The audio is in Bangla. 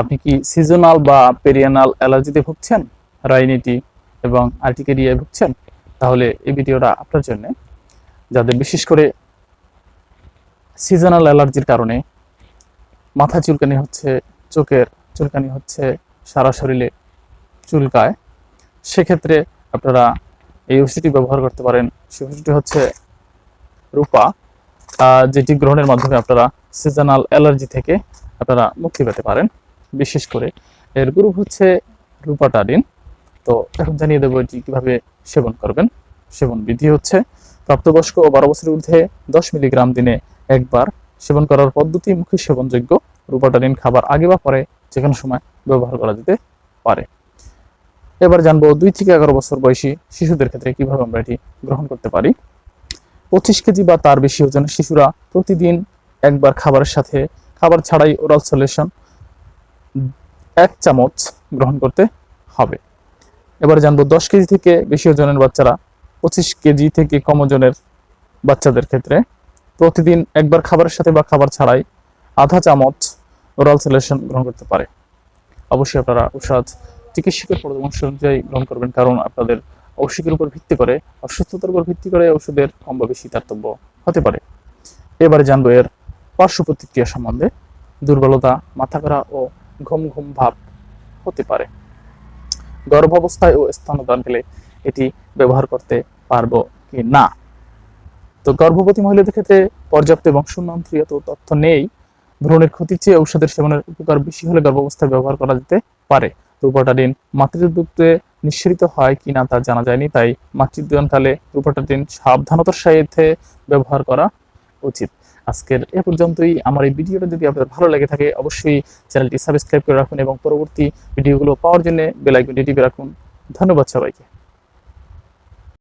আপনি কি সিজনাল বা পেরিয়ানাল অ্যালার্জিতে ভুগছেন? রাইনিটি এবং আর্টিকেরিয়ায় ভুগছেন? তাহলে এই ভিডিওটা আপনার জন্য। যাদের বিশেষ করে সিজনাল অ্যালার্জির কারণে মাথা চুলকানি হচ্ছে, চোখের চুলকানি হচ্ছে, সারা শরীরে চুলকায়, সেক্ষেত্রে আপনারা এই ওষুধটি ব্যবহার করতে পারেন। সেই ওষুধটি হচ্ছে রূপা যেটি গ্রহণের মাধ্যমে আপনারা সিজনাল অ্যালার্জি থেকে আপনারা মুক্তি পেতে পারেন। বিশেষ করে। এর গ্রুপ হচ্ছে রূপাটাডিন তো এখন জানিয়ে দেবো এটি কীভাবে সেবন করবেন। সেবন বিধি হচ্ছে, প্রাপ্তবয়স্ক ও বারো বছরের ঊর্ধ্বে দশ মিলিগ্রাম দিনে একবার সেবন করার পদ্ধতি, মুখে সেবনযোগ্য রূপাটাডিন খাবার আগে বা পরে যে কোনো সময় ব্যবহার করা যেতে পারে। এবার জানব দুই থেকে এগারো বছর বয়সী শিশুদের ক্ষেত্রে কীভাবে আমরা এটি গ্রহণ করতে পারি। পঁচিশ কেজি বা তার বেশি ওজনের শিশুরা প্রতিদিন একবার খাবারের সাথে, খাবার ছাড়াই ওরাল সলিউশন এক চামচ গ্রহণ করতে হবে। এবার জানব দশ কেজি থেকে বেশি ওজনের বাচ্চারা পঁচিশ কেজি থেকে কম ওজনের বাচ্চাদের ক্ষেত্রে প্রতিদিন একবার খাবারের সাথে বা খাবার ছাড়াই আধা চামচ ওরাল সলিউশন গ্রহণ করতে পারে। অবশ্যই আপনারা ঔষধ চিকিৎসকের পরামর্শ অনুযায়ী গ্রহণ করবেন, কারণ আপনাদের ঔষধের উপর ভিত্তি করে, অসুস্থতার উপর ভিত্তি করে ওষুধের কম বা বেশি তারতম্য হতে পারে। এবারে জানব এর পার্শ্ব প্রতিক্রিয়া সম্বন্ধে দুর্বলতা, মাথা করা ও ঘুম ঘুম ভাব হতে পারে। গর্ভাবস্থায় ও স্তনদান পেলে এটি ব্যবহার করতে পারব কি না? তো গর্ভবতী মহিলাদের ক্ষেত্রে পর্যাপ্ত এবং সুনান্ত্রিয়ত তথ্য নেই। ভ্রূণের ক্ষতির চেয়ে ঔষধের সেবনের উপকার বেশি হলে গর্ভাবস্থায় ব্যবহার করা যেতে পারে। রূপাটাডিন মাতৃদুগ্ধে নিঃসরিত হয় কিনা তা জানা যায়নি, তাই মাতৃদয়নকালে রূপাটাডিন সাবধানতার সাথে ব্যবহার করা উচিত। আজকের এ পর্যন্তই। আমার এই ভিডিওটা যদি আপনাদের ভালো লাগে থাকে, অবশ্যই চ্যানেলটি সাবস্ক্রাইব করে রাখুন এবং পরবর্তী ভিডিওগুলো পাওয়ার জন্য বেলাইকনটি টিপে রাখুন। ধন্যবাদ সবাইকে।